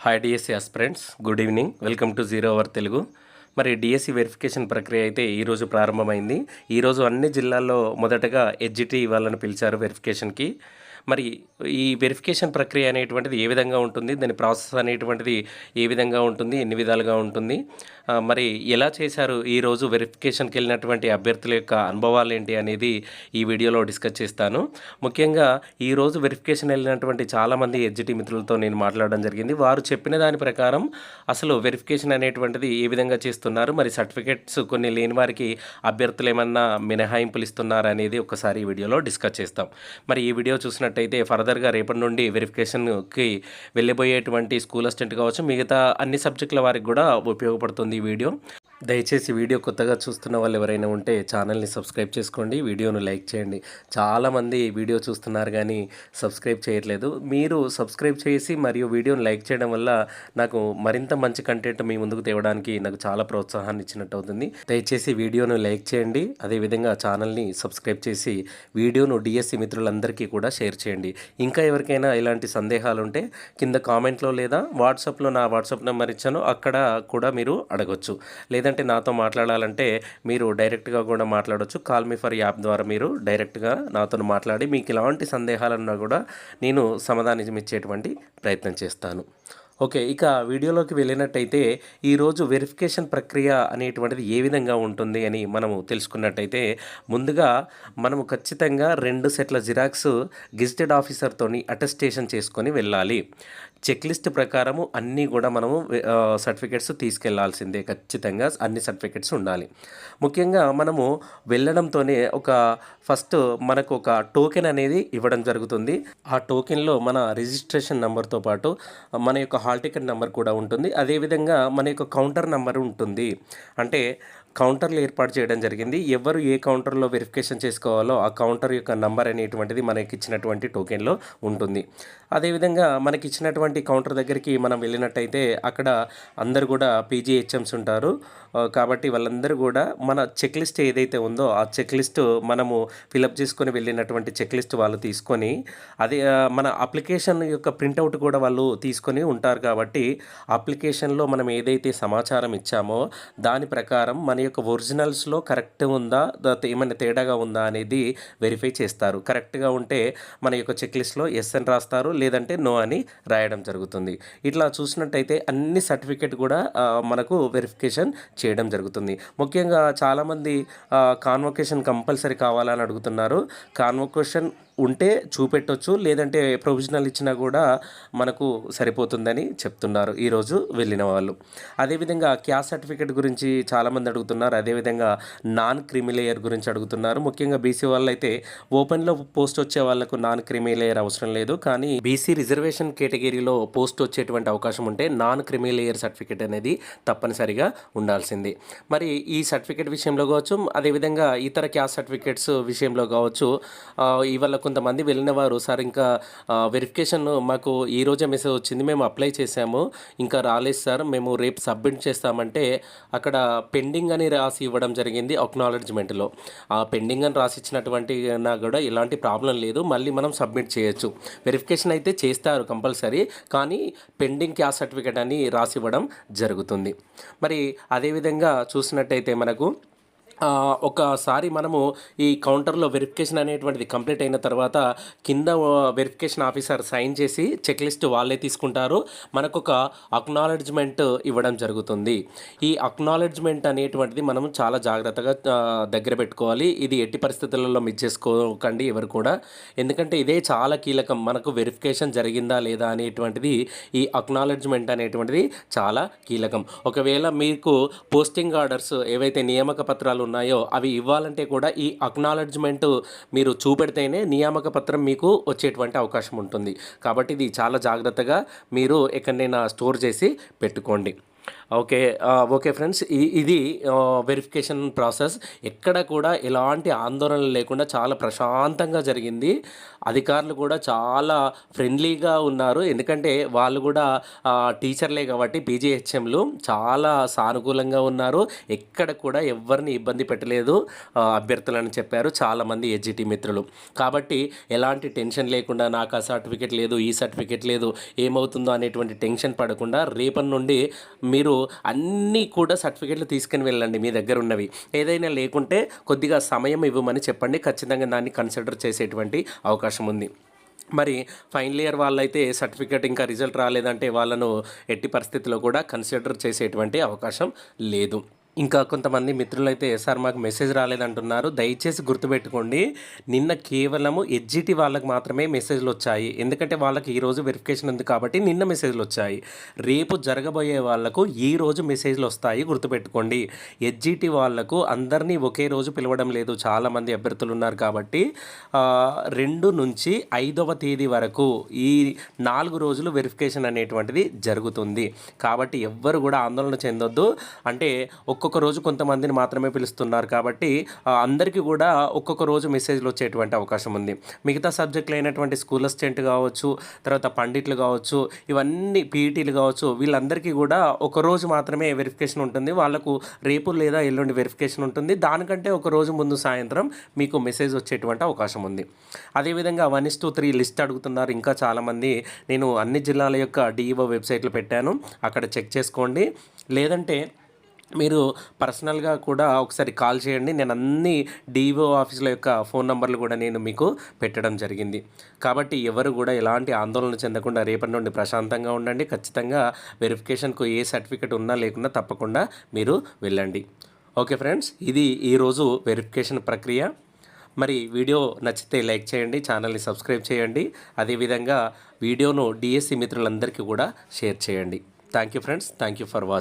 Hi DSC aspirants good evening welcome to zero hour Telugu మరి DSC verification ప్రక్రియ అయితే ఈరోజు ప్రారంభమైంది. ఈరోజు అన్ని జిల్లాల్లో మొదటగా ఎడ్జిటీ ఇవ్వాలని పిలిచారు వెరిఫికేషన్కి మరి ఈ వెరిఫికేషన్ ప్రక్రియ అనేటువంటిది ఏ విధంగా ఉంటుంది? దాని ప్రాసెస్ అనేటువంటిది ఏ విధంగా ఉంటుంది? ఎన్ని విధాలుగా ఉంటుంది? మరి ఎలా చేశారు ఈరోజు వెరిఫికేషన్కి వెళ్ళినటువంటి అభ్యర్థుల యొక్క అనుభవాలు ఏంటి అనేది ఈ వీడియోలో డిస్కస్ చేస్తాను. ముఖ్యంగా ఈరోజు వెరిఫికేషన్ వెళ్ళినటువంటి చాలామంది ఎడ్జిటి మిత్రులతో నేను మాట్లాడడం జరిగింది. వారు చెప్పిన దాని ప్రకారం అసలు వెరిఫికేషన్ అనేటువంటిది ఏ విధంగా చేస్తున్నారు? మరి సర్టిఫికేట్స్ కొన్ని లేని వారికి అభ్యర్థులు ఏమన్నా మినహాయింపులు ఇస్తున్నారు అనేది ఒకసారి ఈ వీడియోలో డిస్కస్ చేస్తాం. మరి ఈ వీడియో చూసినట్టయితే ఫర్దర్గా రేపటి నుండి వెరిఫికేషన్కి వెళ్ళిపోయేటువంటి స్కూల్ అసిస్టెంట్ కావచ్చు మిగతా అన్ని సబ్జెక్టుల వారికి కూడా ఉపయోగపడుతుంది ఈ వీడియో. దయచేసి వీడియో కొత్తగా చూస్తున్న వాళ్ళు ఎవరైనా ఉంటే ఛానల్ని సబ్స్క్రైబ్ చేసుకోండి వీడియోను లైక్ చేయండి. చాలామంది వీడియో చూస్తున్నారు కానీ సబ్స్క్రైబ్ చేయట్లేదు. మీరు సబ్స్క్రైబ్ చేసి మరియు వీడియోను లైక్ చేయడం వల్ల నాకు మరింత మంచి కంటెంట్ మీ ముందుకు తేవడానికి నాకు చాలా ప్రోత్సాహాన్ని ఇచ్చినట్టు అవుతుంది. దయచేసి వీడియోను లైక్ చేయండి అదేవిధంగా ఛానల్ని సబ్స్క్రైబ్ చేసి వీడియోను డిఎస్సి మిత్రులందరికీ కూడా షేర్ చేయండి. ఇంకా ఎవరికైనా ఇలాంటి సందేహాలు ఉంటే కింద కామెంట్లో లేదా వాట్సాప్లో నా వాట్సాప్ నెంబర్ ఇచ్చాను అక్కడ కూడా మీరు అడగొచ్చు. లేదంటే నాతో మాట్లాడాలంటే మీరు డైరెక్ట్గా కూడా మాట్లాడొచ్చు. కాల్ మీ ఫర్ యాప్ ద్వారా మీరు డైరెక్ట్గా నాతో మాట్లాడి మీకు ఎలాంటి సందేహాలున్నా కూడా నేను సమాధానం ఇచ్చేటువంటి ప్రయత్నం చేస్తాను. ఓకే ఇక వీడియోలోకి వెళ్ళినట్టయితే ఈరోజు వెరిఫికేషన్ ప్రక్రియ అనేటువంటిది ఏ విధంగా ఉంటుంది అని మనము తెలుసుకున్నట్టయితే ముందుగా మనము ఖచ్చితంగా రెండు సెట్ల జిరాక్స్ గెజిటెడ్ ఆఫీసర్తోని అటెస్టేషన్ చేసుకొని వెళ్ళాలి. చెక్ లిస్ట్ ప్రకారము అన్నీ కూడా మనము సర్టిఫికెట్స్ తీసుకెళ్ళాల్సిందే. ఖచ్చితంగా అన్ని సర్టిఫికెట్స్ ఉండాలి. ముఖ్యంగా మనము వెళ్ళడంతోనే ఒక ఫస్ట్ మనకు ఒక టోకెన్ అనేది ఇవ్వడం జరుగుతుంది. ఆ టోకెన్లో మన రిజిస్ట్రేషన్ నెంబర్తో పాటు మన యొక్క హాల్ టికెట్ నెంబర్ కూడా ఉంటుంది. అదేవిధంగా మన యొక్క కౌంటర్ నెంబర్ ఉంటుంది. అంటే కౌంటర్లు ఏర్పాటు చేయడం జరిగింది. ఎవరు ఏ కౌంటర్లో వెరిఫికేషన్ చేసుకోవాలో ఆ కౌంటర్ యొక్క నంబర్ అనేటువంటిది మనకి ఇచ్చినటువంటి టోకెన్లో ఉంటుంది. అదేవిధంగా మనకి ఇచ్చినటువంటి కౌంటర్ దగ్గరికి మనం వెళ్ళినట్టయితే అక్కడ అందరు కూడా పీజీహెచ్ఎంస్ ఉంటారు. కాబట్టి వాళ్ళందరూ కూడా మన చెక్ లిస్ట్ ఏదైతే ఉందో ఆ చెక్ లిస్ట్ మనము ఫిలప్ చేసుకొని వెళ్ళినటువంటి చెక్ లిస్ట్ వాళ్ళు తీసుకొని అదే మన అప్లికేషన్ యొక్క ప్రింట్అవుట్ కూడా వాళ్ళు తీసుకొని ఉంటారు కాబట్టి అప్లికేషన్లో మనం ఏదైతే సమాచారం ఇచ్చామో దాని ప్రకారం మన యొక్క ఒరిజినల్స్లో కరెక్ట్ ఉందా? ఏమైనా తేడాగా ఉందా అనేది వెరిఫై చేస్తారు. కరెక్ట్గా ఉంటే మన యొక్క చెక్ లిస్ట్లో ఎస్ అని రాస్తారు లేదంటే నో అని రాయడం జరుగుతుంది. ఇట్లా చూసినట్టయితే అన్ని సర్టిఫికేట్ కూడా మనకు వెరిఫికేషన్ చేయడం జరుగుతుంది. ముఖ్యంగా చాలామంది కాన్వకేషన్ కంపల్సరీ కావాలని అడుగుతున్నారు. కాన్వకేషన్ ఉంటే చూపెట్టొచ్చు లేదంటే ప్రొవిజనల్ ఇచ్చినా కూడా మనకు సరిపోతుందని చెప్తున్నారు ఈరోజు వెళ్ళిన వాళ్ళు. అదేవిధంగా క్యాస్ట్ సర్టిఫికేట్ గురించి చాలామంది అడుగుతున్నారు అదేవిధంగా నాన్ క్రిమిలేయర్ గురించి అడుగుతున్నారు. ముఖ్యంగా బీసీ వాళ్ళు అయితే ఓపెన్లో పోస్ట్ వచ్చే వాళ్ళకు నాన్ క్రిమిలేయర్ అవసరం లేదు కానీ బీసీ రిజర్వేషన్ కేటగిరీలో పోస్ట్ వచ్చేటువంటి అవకాశం ఉంటే నాన్ క్రిమిలేయర్ సర్టిఫికేట్ అనేది తప్పనిసరిగా ఉండాల్సింది. మరి ఈ సర్టిఫికేట్ విషయంలో కావచ్చు అదేవిధంగా ఇతర క్యాస్ట్ సర్టిఫికేట్స్ విషయంలో కావచ్చు ఇవాళ కొంతమంది వెళ్ళిన వారు సార్ ఇంకా వెరిఫికేషన్ మాకు ఈ రోజే మెసేజ్ వచ్చింది. మేము అప్లై చేసాము ఇంకా రాలేదు సార్. మేము రేపు సబ్మిట్ చేస్తామంటే అక్కడ పెండింగ్ అని రాసి ఇవ్వడం జరిగింది అక్నాలెడ్జ్మెంట్లో ఆ పెండింగ్ అని రాసి ఇచ్చినటువంటి నా కూడా ఎలాంటి ప్రాబ్లం లేదు. మళ్ళీ మనం సబ్మిట్ చేయొచ్చు. వెరిఫికేషన్ అయితే చేస్తారు కంపల్సరీ కానీ పెండింగ్ క్యాస్ట్ సర్టిఫికేట్ అని రాసి ఇవ్వడం జరుగుతుంది. మరి అదేవిధంగా చూసినట్టయితే మనకు ఒకసారి మనము ఈ కౌంటర్లో వెరిఫికేషన్ అనేటువంటిది కంప్లీట్ అయిన తర్వాత కింద వెరిఫికేషన్ ఆఫీసర్ సైన్ చేసి చెక్ లిస్ట్ వాళ్ళే తీసుకుంటారు. మనకు ఒక అక్నాలెడ్జ్మెంట్ ఇవ్వడం జరుగుతుంది. ఈ అక్నాలెడ్జ్మెంట్ అనేటువంటిది మనం చాలా జాగ్రత్తగా దగ్గర పెట్టుకోవాలి. ఇది ఎట్టి పరిస్థితులలో మిస్ చేసుకోకండి ఎవరు కూడా. ఎందుకంటే ఇదే చాలా కీలకం. మనకు వెరిఫికేషన్ జరిగిందా లేదా అనేటువంటిది ఈ అక్నాలెడ్జ్మెంట్ అనేటువంటిది చాలా కీలకం. ఒకవేళ మీకు పోస్టింగ్ ఆర్డర్స్ ఏవైతే నియామక పత్రాలు ఉన్నాయో అవి ఇవ్వాలంటే కూడా ఈ అక్నాలెడ్జ్మెంట్ మీరు చూపెడితేనే నియామక పత్రం మీకు వచ్చేటువంటి అవకాశం ఉంటుంది. కాబట్టి ఇది చాలా జాగ్రత్తగా మీరు ఎక్కడైనా స్టోర్ చేసి పెట్టుకోండి. ఓకే ఓకే ఫ్రెండ్స్ ఇది వెరిఫికేషన్ ప్రాసెస్ ఎక్కడ కూడా ఎలాంటి ఆందోళన లేకుండా చాలా ప్రశాంతంగా జరిగింది. అధికారులు కూడా చాలా ఫ్రెండ్లీగా ఉన్నారు. ఎందుకంటే వాళ్ళు కూడా టీచర్లే కాబట్టి పీజీహెచ్ఎంలు చాలా సానుకూలంగా ఉన్నారు. ఎక్కడ కూడా ఎవరిని ఇబ్బంది పెట్టలేదు అభ్యర్థులని చెప్పారు చాలామంది ఎడ్జిటి మిత్రులు. కాబట్టి ఎలాంటి టెన్షన్ లేకుండా నాకు ఆ సర్టిఫికేట్ లేదు ఈ సర్టిఫికేట్ లేదు ఏమవుతుందో అనేటువంటి టెన్షన్ పడకుండా రేపటి నుండి మీరు అన్నీ కూడా సర్టిఫికేట్లు తీసుకుని వెళ్ళండి మీ దగ్గర ఉన్నవి. ఏదైనా లేకుంటే కొద్దిగా సమయం ఇవ్వమని చెప్పండి. ఖచ్చితంగా దాన్ని కన్సిడర్ చేసేటువంటి అవకాశం ఉంది. మరి ఫైనల్ ఇయర్ వాళ్ళైతే సర్టిఫికేట్ ఇంకా రిజల్ట్ రాలేదంటే వాళ్ళను ఎట్టి పరిస్థితిలో కూడా కన్సిడర్ చేసేటువంటి అవకాశం లేదు. ఇంకా కొంతమంది మిత్రులైతే సార్ మాకు మెసేజ్ రాలేదంటున్నారు. దయచేసి గుర్తుపెట్టుకోండి నిన్న కేవలము ఎడ్జిటి వాళ్ళకి మాత్రమే మెసేజ్లు వచ్చాయి. ఎందుకంటే వాళ్ళకి ఈరోజు వెరిఫికేషన్ ఉంది కాబట్టి నిన్న మెసేజ్లు వచ్చాయి. రేపు జరగబోయే వాళ్ళకు ఈ రోజు మెసేజ్లు వస్తాయి గుర్తుపెట్టుకోండి. ఎడ్జిటి వాళ్ళకు అందరినీ ఒకే రోజు పిలవడం లేదు. చాలామంది అభ్యర్థులు ఉన్నారు కాబట్టి రెండు నుంచి ఐదవ తేదీ వరకు ఈ నాలుగు రోజులు వెరిఫికేషన్ అనేటువంటిది జరుగుతుంది. కాబట్టి ఎవ్వరు కూడా ఆందోళన చెందొద్దు. అంటే ఒక ఒక్కొక్క రోజు కొంతమందిని మాత్రమే పిలుస్తున్నారు కాబట్టి అందరికీ కూడా ఒక్కొక్క రోజు మెసేజ్లు వచ్చేటువంటి అవకాశం ఉంది. మిగతా సబ్జెక్టులు అయినటువంటి స్కూల్ అసిస్టెంట్ కావచ్చు తర్వాత పండిట్లు కావచ్చు ఇవన్నీ పీఈటీలు కావచ్చు వీళ్ళందరికీ కూడా ఒక రోజు మాత్రమే వెరిఫికేషన్ ఉంటుంది. వాళ్ళకు రేపు లేదా ఎల్లుండి వెరిఫికేషన్ ఉంటుంది. దానికంటే ఒక రోజు ముందు సాయంత్రం మీకు మెసేజ్ వచ్చేటువంటి అవకాశం ఉంది. అదేవిధంగా one is to three list అడుగుతున్నారు. ఇంకా చాలామంది నేను అన్ని జిల్లాల యొక్క డిఈఓ వెబ్సైట్లు పెట్టాను. అక్కడ చెక్ చేసుకోండి. లేదంటే మీరు పర్సనల్గా కూడా ఒకసారి కాల్ చేయండి. నేను అన్ని డిఓ ఆఫీసుల యొక్క ఫోన్ నంబర్లు కూడా నేను మీకు పెట్టడం జరిగింది. కాబట్టి ఎవరు కూడా ఎలాంటి ఆందోళన చెందకుండా రేపటి నుండి ప్రశాంతంగా ఉండండి. ఖచ్చితంగా వెరిఫికేషన్కు ఏ సర్టిఫికేట్ ఉన్నా లేకున్నా తప్పకుండా మీరు వెళ్ళండి. ఓకే ఫ్రెండ్స్ ఇది ఈరోజు వెరిఫికేషన్ ప్రక్రియ. మరి వీడియో నచ్చితే లైక్ చేయండి ఛానల్ని సబ్స్క్రైబ్ చేయండి. అదేవిధంగా వీడియోను డిఎస్సి మిత్రులందరికీ కూడా షేర్ చేయండి. Thank you friends thank you for watching